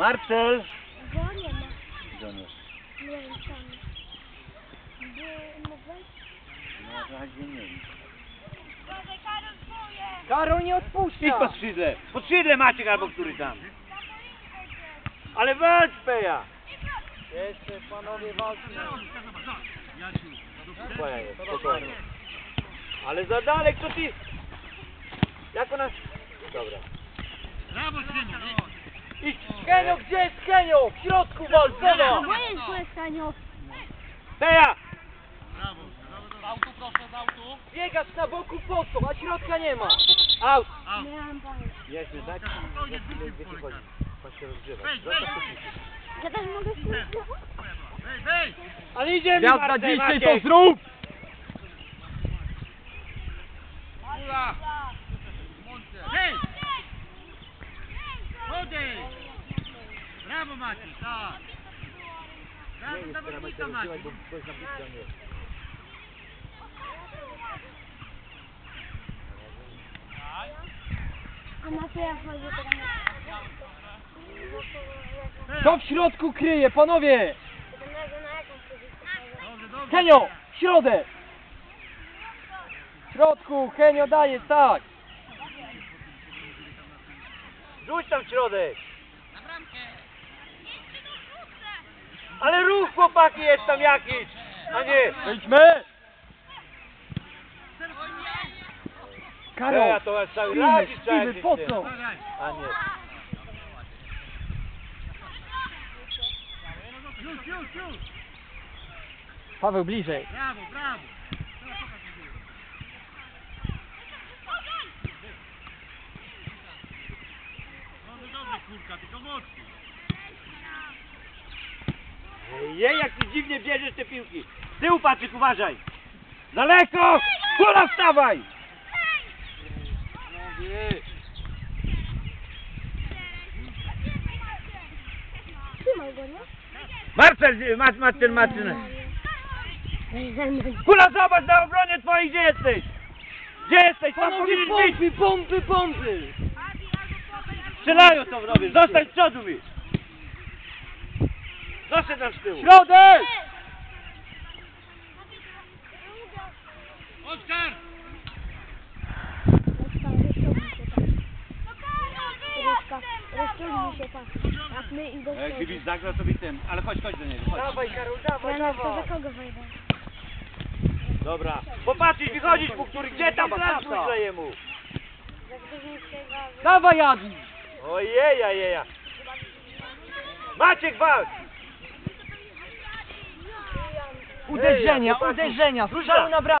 Marcel! Go nie ma. On jest? Nie wiem sam. Gdzie ma wejść? Trochę gdzie nie wiem. Karol nie Idź po odpuszcza. skrzydle! Po skrzydle Maciek albo który tam. Ale walcz Peja! Jeszcze panowie walczą. Jest, spokojnie. Ale za daleko ty... Jak ona... Dobra. Idź. Kenio, gdzie jest Kenio? W środku walcz, zobacz. Gdzie jest Błesanio? Peja! Biegasz na boku po co, a środka nie ma. Out! Miałam pamięć. Jeźdźmy, dać gdzie tu chodzi. Chodź się. Zostaw tu pić. Ja też mogę spróbować. Ale idziemy Gwiazda Marcel, dzisiaj to Maciek! zrób. Hej! Odejdź! Brawo Maciej, tak! Brawo zawodnika nie. A na co ja chodzę teraz? To w środku kryje, panowie. Kenio, w środek. W środku, Kenio daje, tak. Rzuć tam w środek! Ale ruch chłopaki jest tam jakiś! A nie! Wejdźmy. Karol, to jest cały trzeba śpimy, jakieś po co? A nie. Już, już, już! Paweł bliżej. Brawo, brawo! Kurka, tylko mocniej! Jej, jak ty dziwnie bierzesz te piłki. Z tyłu Patryk, uważaj! Daleko! Kula wstawaj! Trzymaj go, nie? Marcel, Mac, Marcel, Marcel. Kula, zobacz na obronie twojej, gdzie jesteś? Gdzie jesteś? Tam Panowie, powinieneś być! pompy, pompy, pompy. Strzelają to w robię, zostań z przodu mi! Zostań tam z tyłu. Środek. Oskar! Rozciągnij się tak. Jak my i do Jak. Gdybyś zagrał sobie tym, ale chodź, chodź do niego, chodź. Dawaj, Karol, dawaj, to za dawaj. kogo wejdę? Dobra. Popatrzysz, wychodzisz mu, który gdzie tam Tata, plan tata. kleje mu. Za. Dawaj, Adi. Ojeja, jeja. Maciek walcz! Uderzenia, uderzenia. Strzały na bramę.